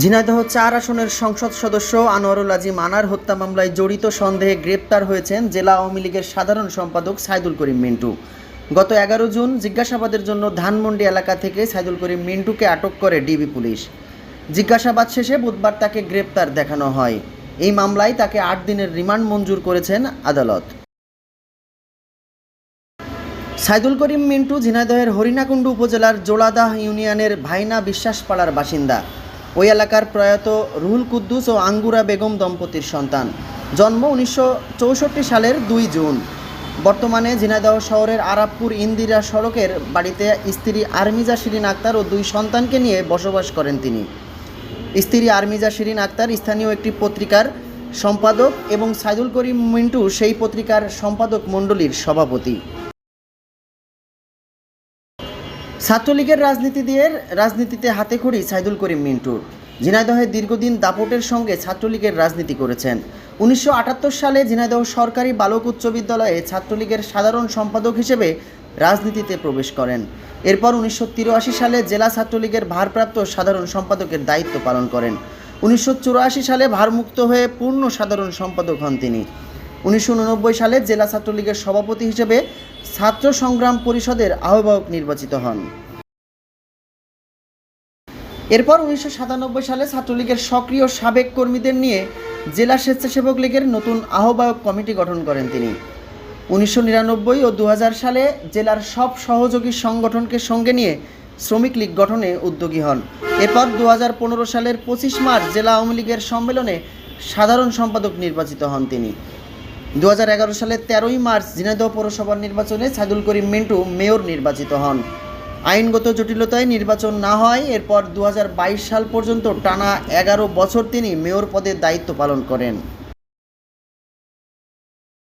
ঝিনাইদহ চার আসনের সংসদ সদস্য আনোয়ারুল আজিম আনার হত্যা মামলায় জড়িত সন্দেহে গ্রেপ্তার হয়েছেন জেলা আওয়ামী লীগের সাধারণ সম্পাদক সাইদুল করিম মিন্টু। গত এগারো জুন জিজ্ঞাসাবাদের জন্য ধানমন্ডি এলাকা থেকে সাইদুল করিম মিন্টুকে আটক করে ডিবি পুলিশ। জিজ্ঞাসাবাদ শেষে বুধবার তাকে গ্রেপ্তার দেখানো হয়। এই মামলায় তাকে আট দিনের রিমান্ড মঞ্জুর করেছেন আদালত। সাইদুল করিম মিন্টু ঝিনাইদহের হরিণাকুণ্ডু উপজেলার জোলাদাহ ইউনিয়নের ভাইনা বিশ্বাসপাড়ার বাসিন্দা। ওই এলাকার প্রয়াত রুহুল কুদ্দুস ও আঙ্গুরা বেগম দম্পতির সন্তান। জন্ম উনিশশো চৌষট্টি সালের দুই জুন। বর্তমানে ঝিনাইদহ শহরের আরাবপুর ইন্দিরা সড়কের বাড়িতে স্ত্রী আর্মিজা শিরিন আক্তার ও দুই সন্তানকে নিয়ে বসবাস করেন তিনি। স্ত্রী আর্মিজা শিরিন আক্তার স্থানীয় একটি পত্রিকার সম্পাদক এবং সাইদুল করিম মিন্টু সেই পত্রিকার সম্পাদক মণ্ডলীর সভাপতি। ছাত্রলীগের রাজনীতি দিয়ে রাজনীতিতে হাতে খড়ি সাইদুল করিম মিন্টুর। ঝিনাইদহে দীর্ঘদিন দাপটের সঙ্গে ছাত্রলীগের রাজনীতি করেছেন। উনিশশো আটাত্তর সালে ঝিনাইদহ সরকারি বালক উচ্চ বিদ্যালয়ে ছাত্রলীগের সাধারণ সম্পাদক হিসেবে রাজনীতিতে প্রবেশ করেন। এরপর উনিশশো তিরাশি সালে জেলা ছাত্রলীগের ভারপ্রাপ্ত সাধারণ সম্পাদকের দায়িত্ব পালন করেন। উনিশশো চুরাশি সালে ভারমুক্ত হয়ে পূর্ণ সাধারণ সম্পাদক হন তিনি। উনিশশো উননব্বই সালে জেলা ছাত্রলীগের সভাপতি হিসেবে ছাত্র সংগ্রাম পরিষদের আহ্বায়ক নির্বাচিত হন। এরপর উনিশশো সাতানব্বই সালে ছাত্রলীগের সক্রিয় সাবেক কর্মীদের নিয়ে জেলা স্বেচ্ছাসেবক লীগের নতুন আহ্বায়ক কমিটি গঠন করেন তিনি। উনিশশো নিরানব্বই ও দু হাজার সালে জেলার সব সহযোগী সংগঠনকে সঙ্গে নিয়ে শ্রমিক লীগ গঠনে উদ্যোগী হন। এরপর দু হাজার পনেরো সালের পঁচিশ মার্চ জেলা আওয়ামী লীগের সম্মেলনে সাধারণ সম্পাদক নির্বাচিত হন তিনি। দু সালে তেরোই মার্চ ঝিনাইদহ পৌরসভার নির্বাচনে সাইদুল করিম মিন্টু মেয়র নির্বাচিত হন। আইনগত জটিলতায় নির্বাচন না হয়, এরপর দু হাজার বাইশ সাল পর্যন্ত টানা এগারো বছর তিনি মেয়র পদে দায়িত্ব পালন করেন।